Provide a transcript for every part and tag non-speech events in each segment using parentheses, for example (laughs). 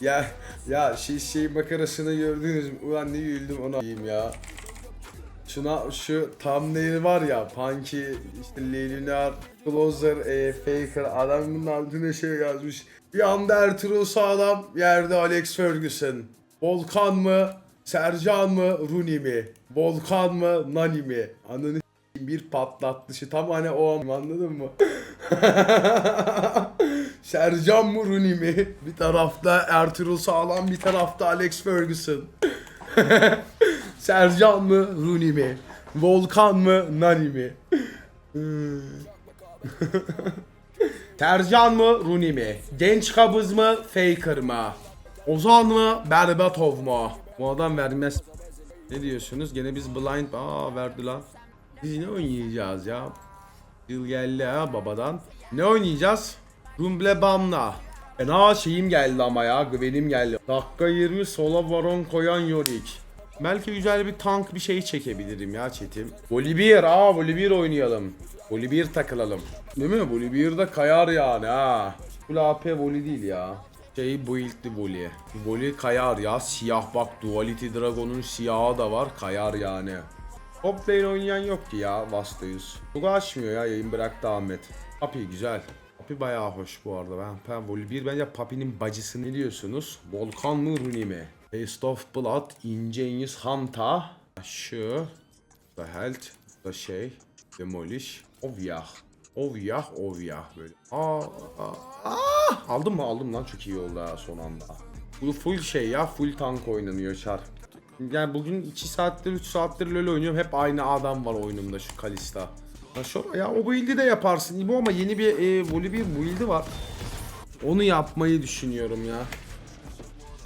Ya ya şey, şey makarasını gördünüz mü? Ulan ne güldüm ona diyeyim ya. Şuna şu thumbnail var ya Punky işte Leylinar Closer e, Faker adamın altına şey yazmış. Bir anda Ertuğrul Sağlam yerde Alex Ferguson. Volkan mı? Sercan mı? Rooney mi? Volkan mı? Nani mi? Ananı bir patlattışı tam hani o an anladın mı? (laughs) Sercan Rooney mi? Bir tarafta Ertuğrul Sağlam bir tarafta Alex Ferguson. (laughs) Sercan mı Rooney mi? Volkan mı Nani mi? Hmm. (laughs) Sercan mı Rooney mi? Genç kabız mı Faker mı? Ozan mı Berbatov mu? Bu adam vermez. Ne diyorsunuz? Gene biz blind... Aa verdi lan. Biz ne oynayacağız ya? Yıl geldi ha babadan. Ne oynayacağız? Rumble Bamla. Fena şeyim geldi ama ya. Güvenim geldi. Dakika 20 sola varon koyan Yorick. Belki güzel bir tank bir şey çekebilirim ya çetim. Volibear aa Volibear oynayalım. Volibear takılalım. Değil mi? Volibear kayar yani ha. Bu AP Voli değil ya. Şey build'li Voli. Voli kayar ya. Siyah bak Duality Dragon'un siyahı da var. Kayar yani. Top lane oynayan yok ki ya Vasta'yız. Çok açmıyor ya yayın bıraktı Ahmet. Papi güzel. Papi bayağı hoş bu arada. Ben, ben Voli 1 bence Papi'nin bacısı ne diyorsunuz? Volkan mı Rooney mi? Taste of Blood, Ingenious Hanta. Şu. The Health. The şey. Demolish. Ovyah. Ovyah, ovyah böyle. Aa, aa, aa. Aldım mı? Aldım lan çok iyi oldu ha son anda. Bu full şey ya, full tank oynanıyor çar. Yani bugün 2 saattir 3 saattir LoL oynuyorum. Hep aynı adam var oyunumda şu Kalista. Şu, ya o build'i de yaparsın İbo ama yeni bir e, voli build'i var. Onu yapmayı düşünüyorum ya.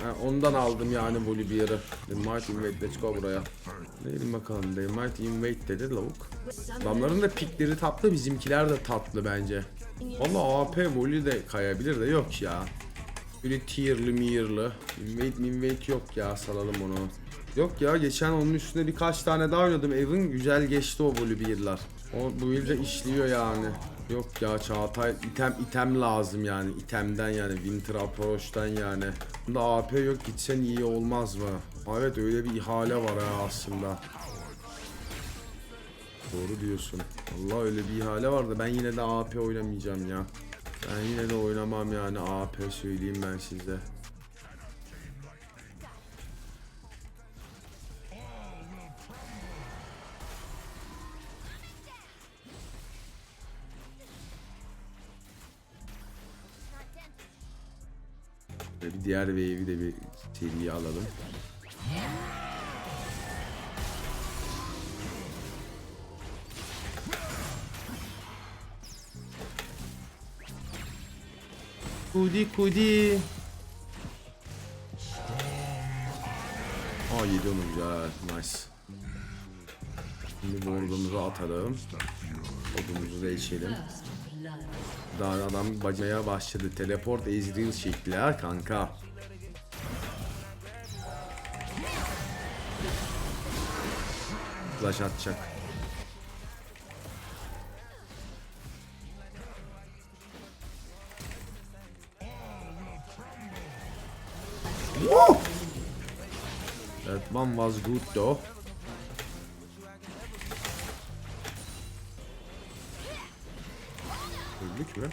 Ha, ondan aldım yani voli bir yere. The Might Invade let's go buraya. Neydim bakalım The Might Invade dedi lavuk. Adamların da pikleri tatlı bizimkiler de tatlı bence. Valla AP voli de kayabilir de yok ya. Böyle tier'lı mier'lı. Invade invade yok ya salalım onu. Yok ya geçen onun üstüne birkaç tane daha oynadım. Evin güzel geçti o Volibear'lar. O bu yılda işliyor yani. Yok ya Çağatay item item lazım yani itemden yani Winter Approach'tan yani. Bunda AP yok gitsen iyi olmaz mı? Evet öyle bir ihale var ha aslında. Doğru diyorsun. Allah öyle bir ihale var da ben yine de AP oynamayacağım ya. Ben yine de oynamam yani AP söyleyeyim ben size. Ve bir diğer wave'i de bir seriye alalım. Kudi kudi. Aa yedi onu güzel. Nice. Şimdi board'umuzu atalım. Odumuzu da içelim. Daha adam bacaya başladı. Teleport Ezreal şekli ha kanka. Flash atacak. Woo! That one was good though. Öldük mü?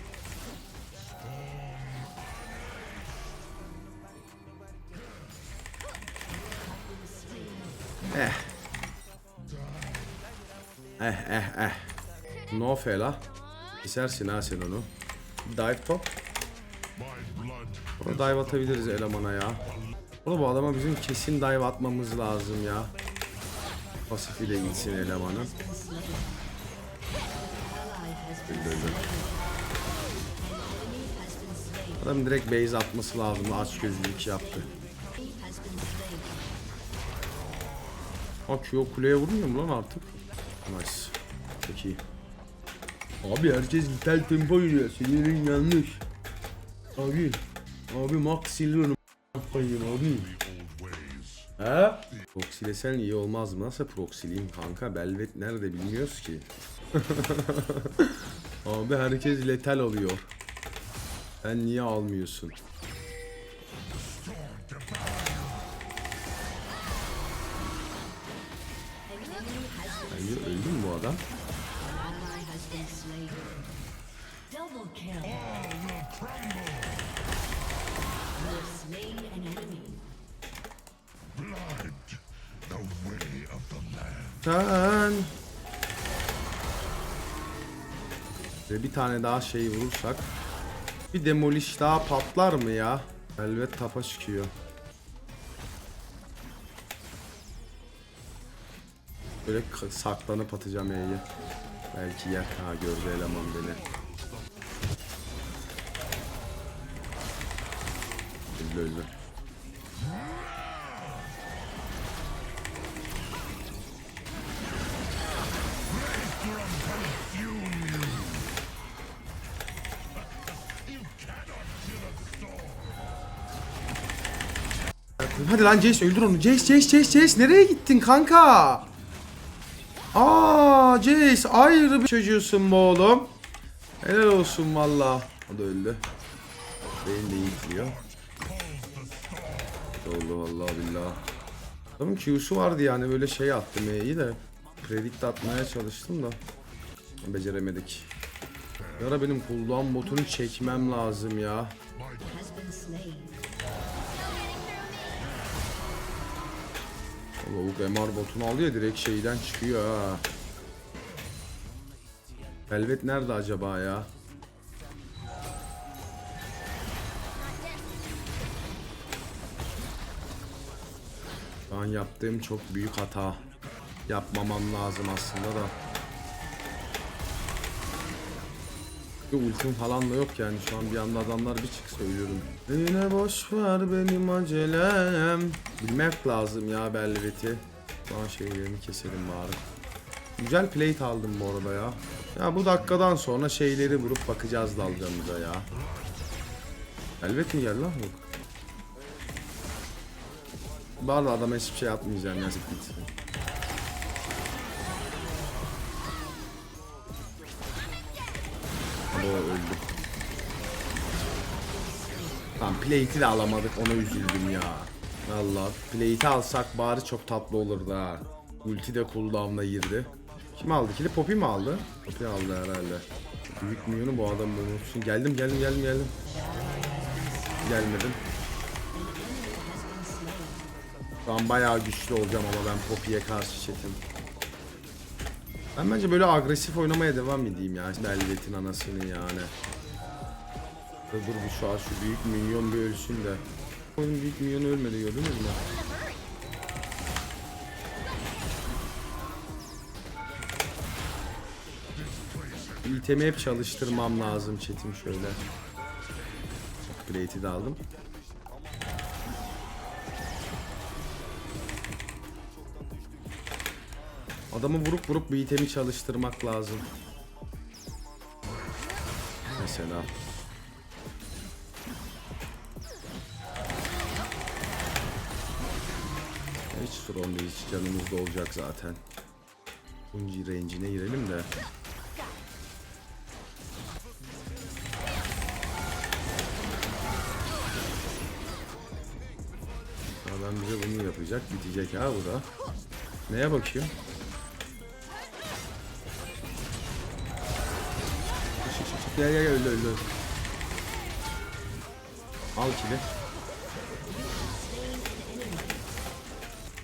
Eh. Eh eh eh. No fela. Kesersin ha sen onu. Dive top. Ona dive atabiliriz elemana ya. Oğlum bu adama bizim kesin dive atmamız lazım ya. Pasif ile gitsin elemanı. Adam direkt base atması lazım. Aç gözlülük yaptı. Şu kuleye vurmuyor mu lan artık? Nice. Çok iyi. Abi herkes vital tempo yürüyor. Senin yanlış. Abi. Abi Max Silver'ın koyayım abi. He? Proxylesen iyi olmaz mı? Nasıl proxyleyim kanka? Belvet nerede bilmiyoruz ki. (laughs) Abi herkes letal alıyor. Sen niye almıyorsun? Bence öldü mü bu adam? Sen Ve bir tane daha şey vurursak bir demolish daha patlar mı ya? Elbet tapa çıkıyor. Böyle saklanıp atacağım E'yi. Belki yer. Ha gördü eleman beni. Öldü öldü. Hadi lan Jace öldür onu. Jace Jace Jace Jace nereye gittin kanka? Aa Jace ayrı bir çocuğusun bu oğlum. Helal olsun valla. O da öldü. Beyin de iyi gidiyor. Oldu vallahi billahi. Adamın Q'su vardı yani böyle şey attım iyi de. Predict atmaya çalıştım da. Beceremedik. Yara benim cooldown botunu çekmem lazım ya. Lavuk MR botunu alıyor direkt şeyden çıkıyor ha. Velvet nerede acaba ya? Şu an yaptığım çok büyük hata. Yapmamam lazım aslında da. Bir ultim falan da yok yani şu an bir anda adamlar bir çıksa ölüyorum. Yine boş ver benim acelem. Bilmek lazım ya Belvet'i. Daha şeylerini keselim bari. Güzel plate aldım bu arada ya. Ya bu dakikadan sonra şeyleri vurup bakacağız dalgamıza ya. Elbet mi geldi lan? Yok. Bu arada adama hiçbir şey atmayacağım ya. siktir gitsin. Ama o öldü. Tamam plate'i de alamadık ona üzüldüm ya. Valla plate'i alsak bari çok tatlı olurdu ha. Ulti de cooldown'a girdi. Kim aldı kili? Poppy mi aldı? Poppy aldı herhalde. Büyük milyonu bu adam unutsun. Geldim geldim geldim geldim. Gelmedim. Şu an bayağı güçlü olacağım ama ben Poppy'ye karşı çetim. Ben bence böyle agresif oynamaya devam edeyim ya. Velvet'in anasını yani. Dur bir şu an şu büyük minyon bir ölsün de. Oyun büyük minyonu ölmedi gördünüz mü? İtemi hep çalıştırmam lazım çetim şöyle. Plate'i de aldım. Adamı vurup vurup bir itemi çalıştırmak lazım. Mesela. Hiç sorun değil. Hiç canımız olacak zaten. Bunci range'ine girelim de. Adam bize bunu yapacak. Bitecek ha bu da. Neye bakıyor? Gel gel gel öldü öldü. Al kili.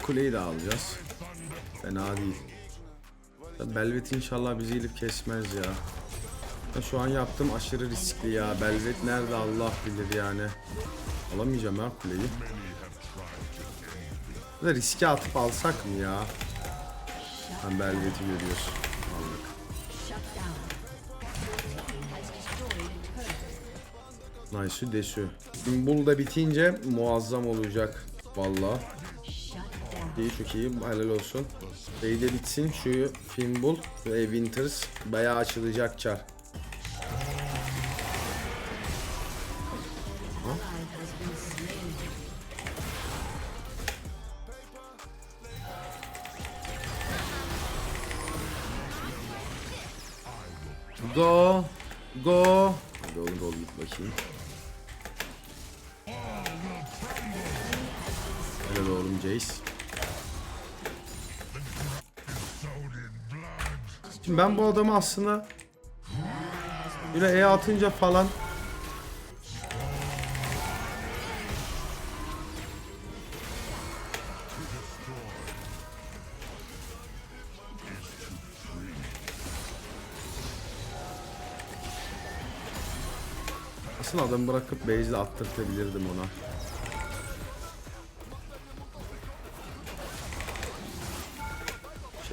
Kuleyi de alacağız. Fena değil. Belvet inşallah bizi ilip kesmez ya. Şu an yaptığım aşırı riskli ya. Belvet nerede Allah bilir yani. Alamayacağım ha kuleyi. Da riske atıp alsak mı ya? Ben Belvet'i görüyorsun. Has destroyed a turret. Nice desu. Symbol da bitince muazzam olacak. Valla. İyi çok iyi. Helal olsun. Şey de bitsin. Şu Fimbul ve Winters bayağı açılacak çar. Did Şimdi ben bu adamı aslında böyle E atınca falan Aslında adamı bırakıp base'le attırtabilirdim ona.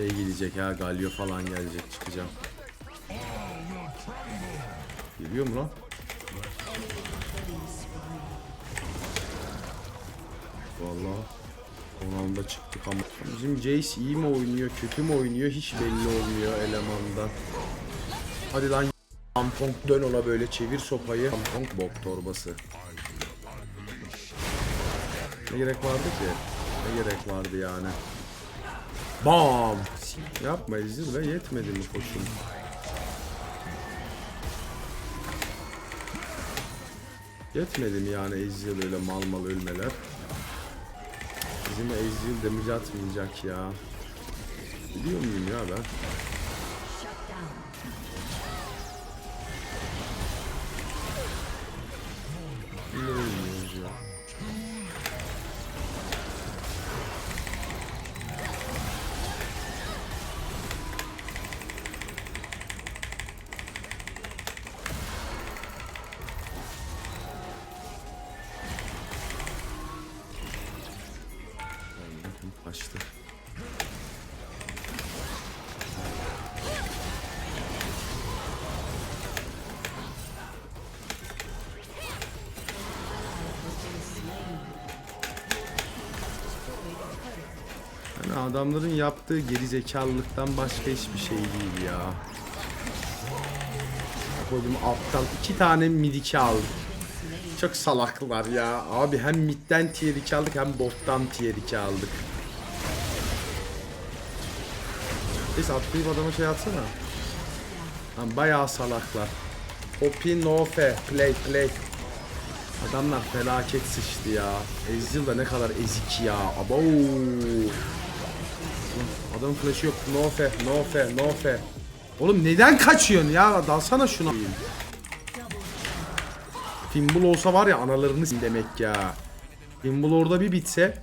Şey gelecek ha Galio falan gelecek çıkacağım. Geliyor mu lan? Vallahi son anda çıktık ama bizim Jace iyi mi oynuyor kötü mü oynuyor hiç belli olmuyor elemandan. Hadi lan Tampon dön ona böyle çevir sopayı. Tampon bok torbası. Ne gerek vardı ki? Ne gerek vardı yani? Bam! Yapma Ezil ve yetmedi mi koşun? Yetmedi mi yani Ezil öyle mal mal ölmeler? Bizim Ezil damage atmayacak ya. Biliyor muyum ya ben? Adamların yaptığı gerizekalılıktan başka hiçbir şey değil ya. Koydum aptal iki tane midiki aldık. Çok salaklar ya. Abi hem midden tier 2 aldık hem bottan tier 2 aldık. Neyse atlayıp adama şey atsana. Lan bayağı salaklar. Poppy no fe. Play play. Adamlar felaket sıçtı ya. Ezreal da ne kadar ezik ya. Abo. Adamın flash'ı yok. No fe, no fe, no fe. Oğlum neden kaçıyorsun ya? Dalsana şuna. Fimbul olsa var ya analarını demek ya. Fimbul orada bir bitse.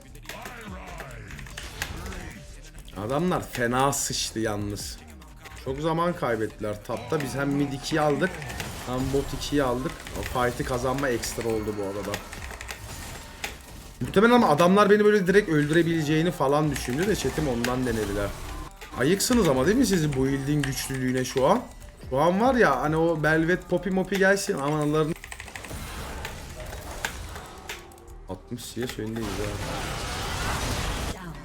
Adamlar fena sıçtı yalnız. Çok zaman kaybettiler. Tapta biz hem mid 2'yi aldık hem bot 2'yi aldık. O kazanma ekstra oldu bu arada. Muhtemelen ama adamlar beni böyle direkt öldürebileceğini falan düşündü de chatim ondan denediler. Ayıksınız ama değil mi sizin bu build'in güçlülüğüne şu an? Şu an var ya hani o Belvet Poppy Moppy gelsin aman Allah'ın 60 CS öndeyiz ha.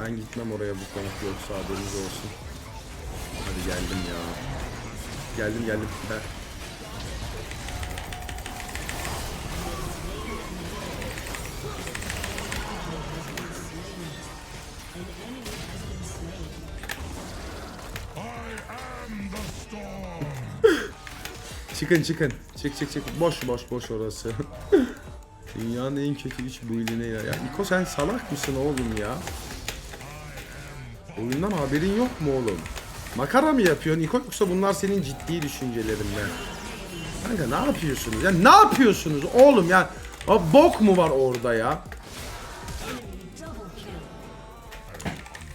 Ben gitmem oraya bu konuk yoksa haberiniz olsun. Hadi geldim ya. Geldim geldim. Ben... Çıkın çıkın. Çık çık çık. Boş boş boş orası. (laughs) Dünyanın en kötü iş bu iline ya. Ya İko sen salak mısın oğlum ya? Oyundan haberin yok mu oğlum? Makara mı yapıyorsun İko yoksa bunlar senin ciddi düşüncelerin mi? Kanka ne yapıyorsunuz? Ya ne yapıyorsunuz oğlum ya? O bok mu var orada ya?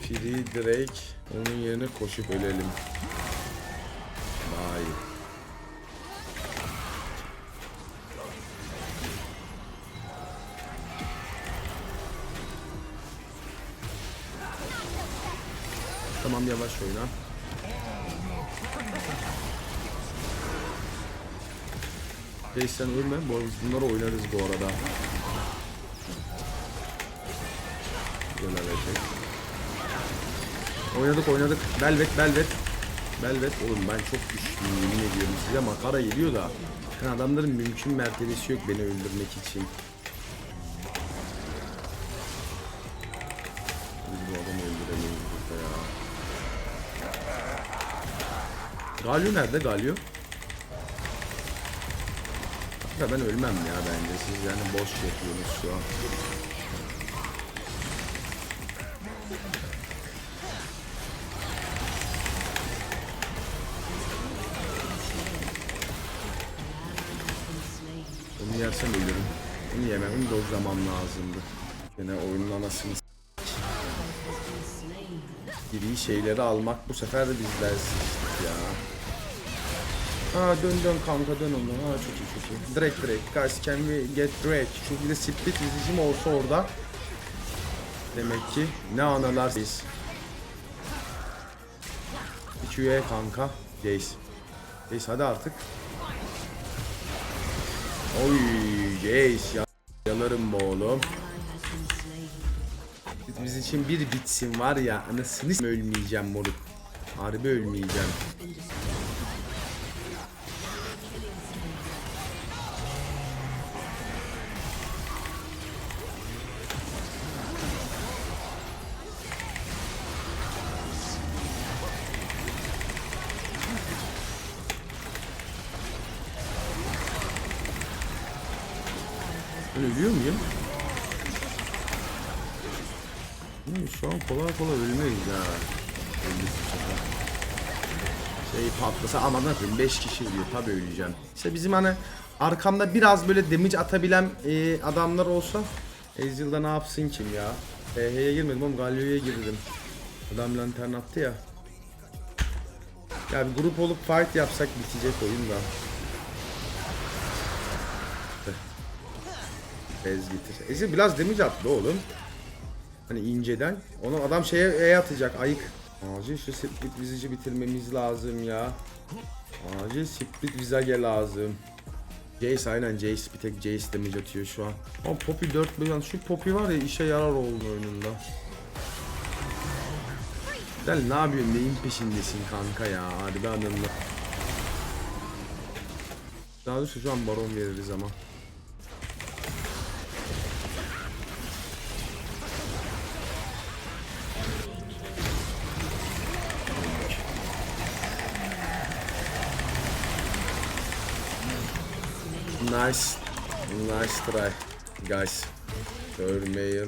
Free Drake onun yerine koşup ölelim. Yavaş oyna. Hey sen ölme. Bu bunları oynarız bu arada. Güzel hareket. Oynadık oynadık. Belvet belvet. Belvet oğlum ben çok güçlüyüm yemin ediyorum size makara geliyor da. Yani adamların mümkün mertebesi yok beni öldürmek için. Galio nerede Galio? Ya ben ölmem ya bence siz yani boş yapıyorsunuz şu an. Onu yersem ölürüm. Onu yemem, onu dozlamam lazımdı. Yine oyunun anasını Gri şeyleri almak bu sefer de bizden ya. Ha dön dön kanka dön onu. Ha çok iyi çok iyi. Direkt direkt. Guys can we get Drake? Çünkü bir de split vizicim olsa orada. Demek ki ne analarsınız. QA kanka. Jace. Jace hadi artık. Oy Jace ya. Yalarım bu oğlum. Biz için bir bitsin var ya anasını ölmeyeceğim moruk. Harbi ölmeyeceğim. Ben ölüyor muyum? Hmm, şu an kolay kolay ölmeyiz sefer. Şey patlasa ama ne yapayım 5 kişi diyor tabi öleceğim. İşte bizim hani arkamda biraz böyle damage atabilen e, adamlar olsa Ezreal'da ne yapsın kim ya? PH'ye girmedim oğlum Galio'ya girdim. Adam lantern attı ya. Ya bir grup olup fight yapsak bitecek oyun da. Bez getir. Ezil biraz damage attı oğlum. Hani inceden. Onu adam şeye E atacak ayık. Acil şu split vizici bitirmemiz lazım ya. Acil split vizage lazım. Jace aynen Jace bir tek Jace damage atıyor şu an. Ama Poppy 4 milyon şu Poppy var ya işe yarar oldu oyununda. Sen ne yapıyorsun neyin peşindesin kanka ya harbi anlamda. Daha doğrusu şu an baron veririz ama. Nice. Nice try. Guys. Törmeyer.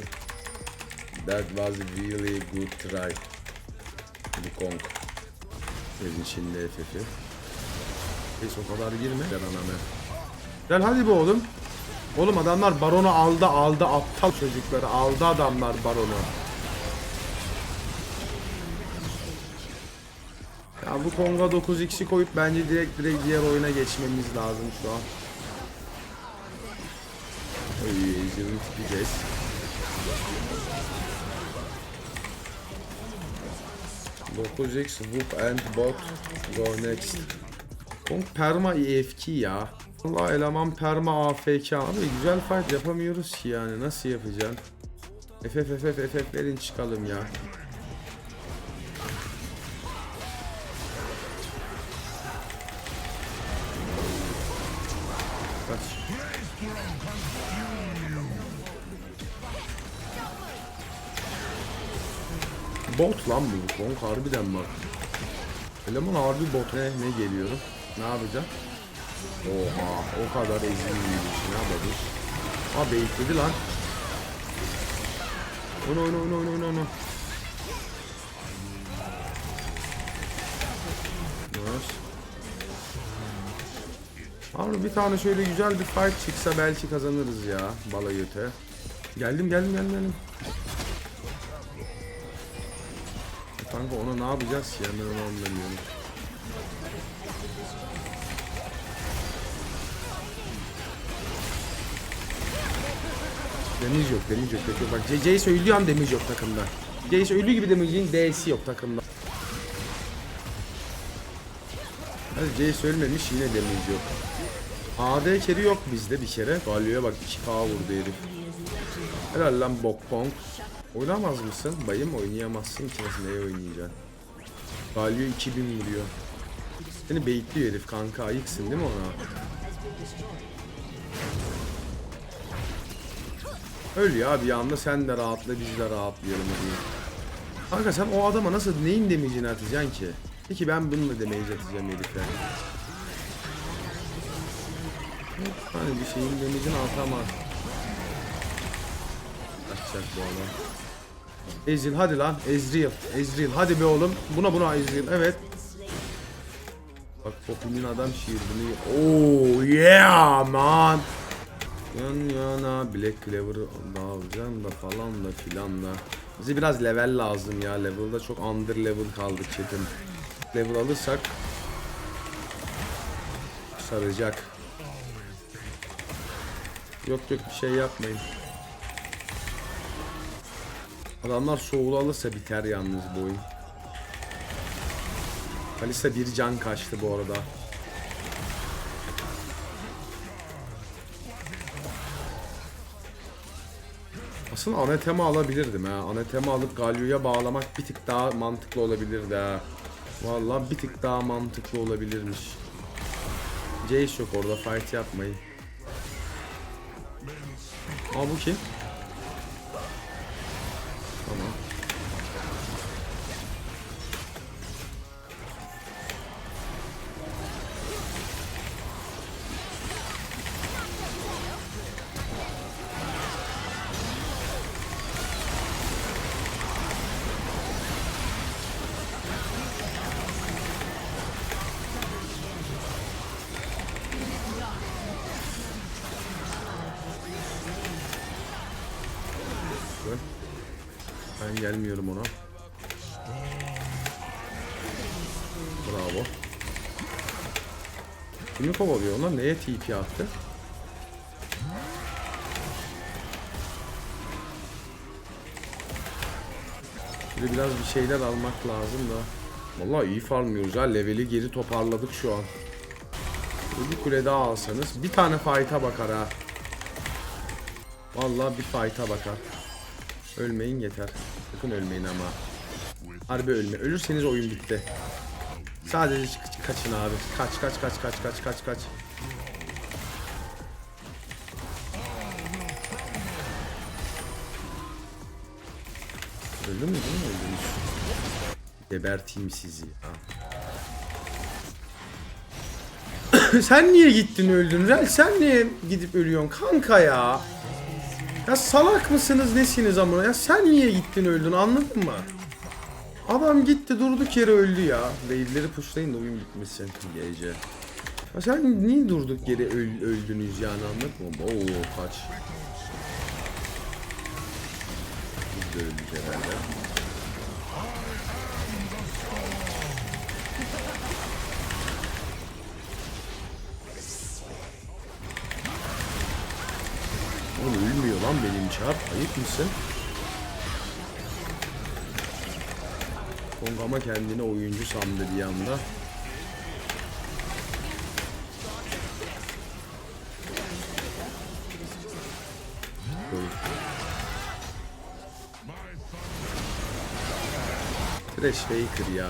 That was really good try. Bu Kong. Evin içinde FF'i. Neyse o kadar girme. Gel aname. Gel hadi be oğlum. Oğlum adamlar baronu aldı aldı aptal çocukları aldı adamlar baronu. Ya bu Kong'a 9x'i koyup bence direkt direkt diğer oyuna geçmemiz lazım şu an. Oy, Ezreal'ı tipleyeceğiz. Dokuz Whoop and Bot, Go Next. Kong Perma EFK ya. Allah eleman Perma AFK abi güzel fight yapamıyoruz ki yani nasıl yapacaksın? FF verin çıkalım ya. Kaç. Bot lan bu Kong harbiden bak. Eleman harbi bot ne, ne geliyor? Ne yapacak? Oha o kadar ezilmiymiş ne yapalım? Ha bekledi lan. Onu onu onu onu onu Abi bir tane şöyle güzel bir fight çıksa belki kazanırız ya balayöte. Geldim geldim geldim geldim. Kanka ona ne yapacağız ya ben onu anlamıyorum. Damage yok, damage yok, damage yok. Bak CC'yi söylüyor an damage yok takımda. Jace söylüyor gibi damage'in D'si yok takımda. Hadi Jace söylememiş yine damage yok. AD carry yok bizde bir kere. Galio'ya bak 2k vurdu herif. Helal lan Bokpong. Oynamaz mısın? Bayım oynayamazsın ki nasıl neye oynayacaksın? Galio 2000 vuruyor. Seni baitliyor herif kanka ayıksın değil mi ona? Öl ya bir anda sen de rahatla biz de rahatlayalım diye. Kanka sen o adama nasıl neyin damage'ini atacaksın ki? Peki ben bununla damage atacağım herife. Hani bir şeyin damage'ini atamaz. Atacak bu adam. Ezreal hadi lan Ezreal Ezreal hadi be oğlum buna buna Ezreal evet Bak Poppy'nin adam şiirini Oh yeah man Yan yana Black Clover dağılacağım da falan da filan da. Bize biraz level lazım ya. Level'da çok under level kaldık chatim. Level alırsak saracak. Yok yok bir şey yapmayın. Adamlar soğulu alırsa biter yalnız bu oyun. Kalista bir can kaçtı bu arada. Aslında anatema alabilirdim ha. Anatema alıp Galio'ya bağlamak bir tık daha mantıklı olabilirdi ha. Vallahi bir tık daha mantıklı olabilirmiş. Jace yok orada fight yapmayın. Aa bu Ben gelmiyorum ona. Bravo. Kimi kovalıyor onlar? Neye TP attı? Şöyle biraz bir şeyler almak lazım da. Vallahi iyi farmlıyoruz ha. Leveli geri toparladık şu an. Bir kule daha alsanız. Bir tane fight'a bakar ha. Vallahi bir fight'a bakar. Ölmeyin yeter. Sakın ölmeyin ama. Harbi ölme. Ölürseniz oyun bitti. Sadece kaçın abi. Kaç kaç kaç kaç kaç kaç kaç. Öldü mü değil mi? Öldünüz. Geberteyim sizi. (coughs) Sen niye gittin öldün Rel? Sen niye gidip ölüyorsun kanka ya? Ya salak mısınız nesiniz ama ya sen niye gittin öldün anladın mı? Adam gitti durduk yere öldü ya. Wave'leri pushlayın da oyun bitmesin gece. Ya sen niye durduk yere öl- öldünüz yani anladın mı? Oo kaç. Biz de öldük herhalde. Lan benim çarp. Ayıp mısın? Kong ama kendini oyuncu sandı bir anda. Trash Faker ya.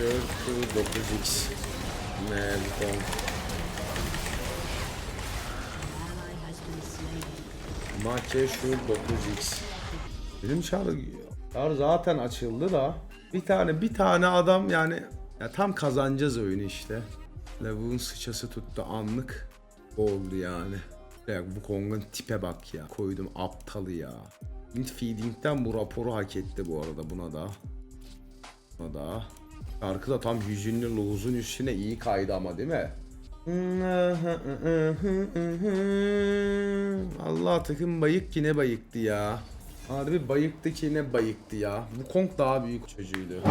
To 9x. Man, Kong. Ally has been slain. Make sure 9x. Benim çağrı çağrı zaten açıldı da bir tane bir tane adam yani ya tam kazanacağız oyunu işte. Lavuğun sıçası tuttu anlık oldu yani. Ya bu Kong'un tipe bak ya. Koydum aptalı ya. Feeding'den bu raporu hak etti bu arada buna da. Buna da. Şarkı da tam yüzünlü lozun üstüne iyi kaydı ama değil mi? Allah takım bayık ki ne bayıktı ya. Harbi bayıktı ki ne bayıktı ya. Bu Kong daha büyük çocuğuydu.